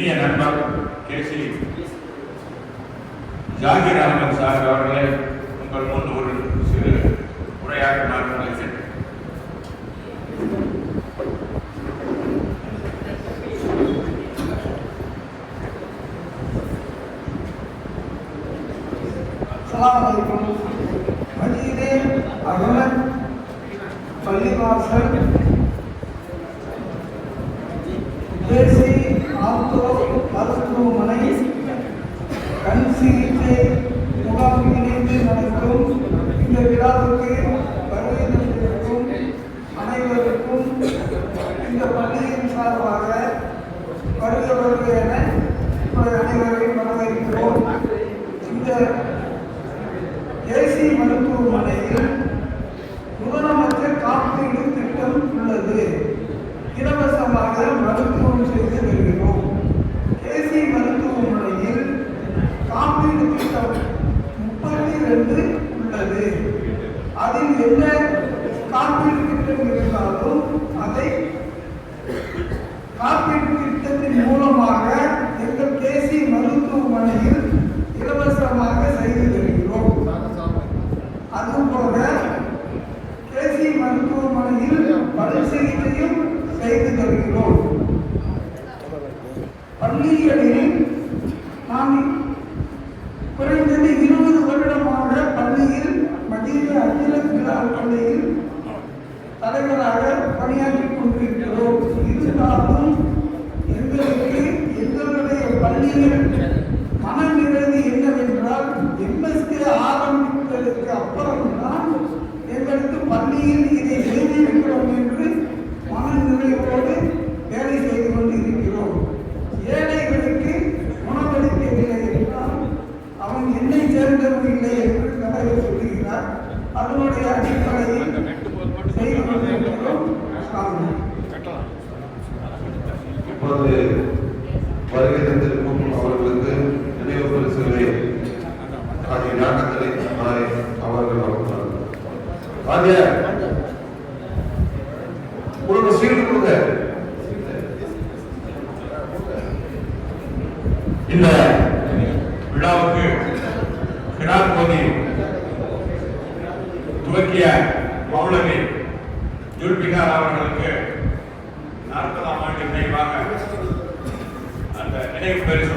India number KC Zakir Ahmed sir அவர்களை உங்கள் முன் ஒரு சிறு உரையாற்றுமாறு உங்களை சென்று மஜீதே அகமது பள்ளிவாசல் தேசி ஆத்துவ மருத்துவமனை கண் சிகிச்சை முகாம் இணைந்து நடக்கும். இந்த விழாவுக்கு வருகை தந்திருக்கும் அனைவருக்கும் இந்த பள்ளியின் சார்பாக வருக வருக என அனைவரையும் வரவேற்கிறோம். இந்த ஏசி மருத்துவமனையில் முதலமைச்சர் காப்பீடு திட்டம் உள்ளது. இலவசமாக மருத்துவம் செய்து வருகிறோம் ஏசி மருத்துவமனையில் காப்பீடு திட்டம் முப்பத்தி ரெண்டு உள்ளது அதில் என்ன காப்பீடு திட்டம் இருந்தாலும் அதை காப்பீட்டு திட்டத்தின் மூலமாக எங்கள் கேசி மருத்துவமனையில் இலவசமாக செய்து தருகிறோம். அதுபோல கேசி மருத்துவமனையில் பல் சிகிச்சையும் செய்து தருகிறோம். பள்ளிகளில் நான் குறைந்தது இருபது வருடமாக பள்ளியில் மத்திய அகில இரண்டாம் பள்ளியில் தலைவராக பணியாற்றிக் கொண்டிருக்கிறோம். இருந்தாலும் எங்களுக்கு எங்களுடைய பள்ளியில் மனநிலை என்னவென்றால் எம்எஸ்கே ஆரம்பித்ததற்கு அப்புறம்தான் எங்களுக்கு பள்ளியில் அதனுடைய அடிப்படையில் செய்து கொண்டிருக்கிறோம் ஆமாம். இப்பொழுது வருகை தந்திருக்கும் அவர்களுக்கு நினைவு பரிசுகளை ஆகிய நாட்டங்களை மாறி அவர்கள் வழங்குகிறார்கள் வாத்தியார், கொடுங்க சீட்டு கொடுங்க இந்த விழாவுக்கு கிரார் மோதி துவக்கிய மௌலவி ஜுல்பிகார் அவர்களுக்கு நாற்பதாம் ஆண்டு நினைவாக அந்த நினைவு பரிசு